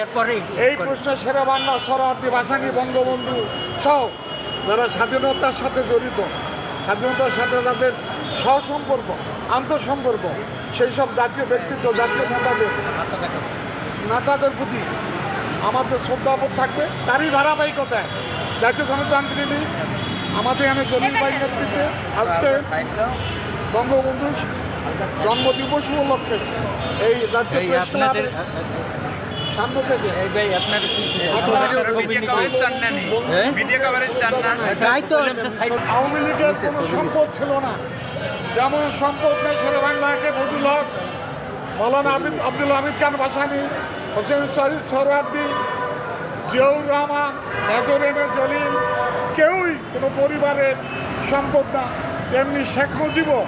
এরপরে এই প্রশ্ন সেরা বাংলা সরার্দি ভাসানী বঙ্গবন্ধু সহ যারা স্বাধীনতার সাথে জড়িত স্বাধীনতার সাথে যাদের সহসম্পর্ক আন্তঃসম্পর্ক সেই সব জাতীয় ব্যক্তিত্ব জাতীয় নেতাদের নেতাদের প্রতি আমাদের শ্রদ্ধাবোধ থাকবে। তারই ধারাবাহিকতায় জাতীয় গণতান্ত্রিক লীগ আমাদের এখানে জলিল ভাই নেতৃত্বে আজকে বঙ্গবন্ধু জন্মদিবস উপলক্ষে এই জাতীয় সামনে থেকে। এই ভাই আপনার? হ্যাঁ? আওয়ামী লীগের কোনো সম্পদ ছিল না। যেমন সম্পদ নেই শেরে বাংলাকে Fazlul Haque Maulana Abid Abdul Hamid Khan Bhasani Hossain Shaheed Suhrawardy Ziaur Rahman major M A Jalil কেউই কোনো পরিবারের সম্পদ না। তেমনি শেখ মুজিবও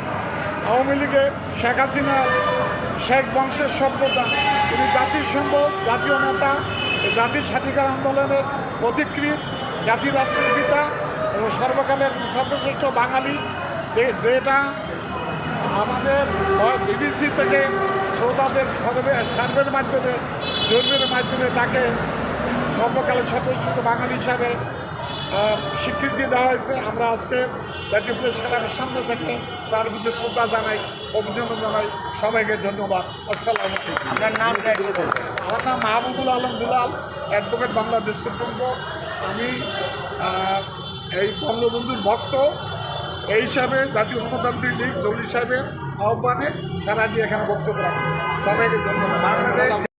আওয়ামী লীগের শেখ হাসিনা শেখ বংশের না তিনি জাতির সম্পদ জাতীয় নেতা, জাতির স্বাধিকার আন্দোলনের প্রতিকৃত জাতির রাষ্ট্রের পিতা এবং সর্বকালের সর্বশ্রেষ্ঠ বাঙালি। যেটা আমাদের বিবিসি থেকে শ্রোতাদের সার্ভে, সার্ভের মাধ্যমে জরিপের মাধ্যমে তাকে সর্বকালের সর্বশ্রেষ্ঠ বাঙালি হিসাবে স্বীকৃতি দেওয়া হয়েছে আমরা আজকে জাতীয় প্রেস ক্লাবের সামনে থেকে তার প্রতি শ্রদ্ধা জানাই অভিনন্দন জানাই। সবাইকে ধন্যবাদ। আসসালাম আপনার নাম আমার নাম Mahbubul Alam Dulal advocate Bangladesh supreme court. আমি এই বঙ্গবন্ধুর ভক্ত। এই হিসাবে জাতীয় গণতান্ত্রিক লীগ দল হিসাবে আহ্বানে সারা দিয়ে এখানে বক্তব্য রাখছি। সবাইকে ধন্যবাদ।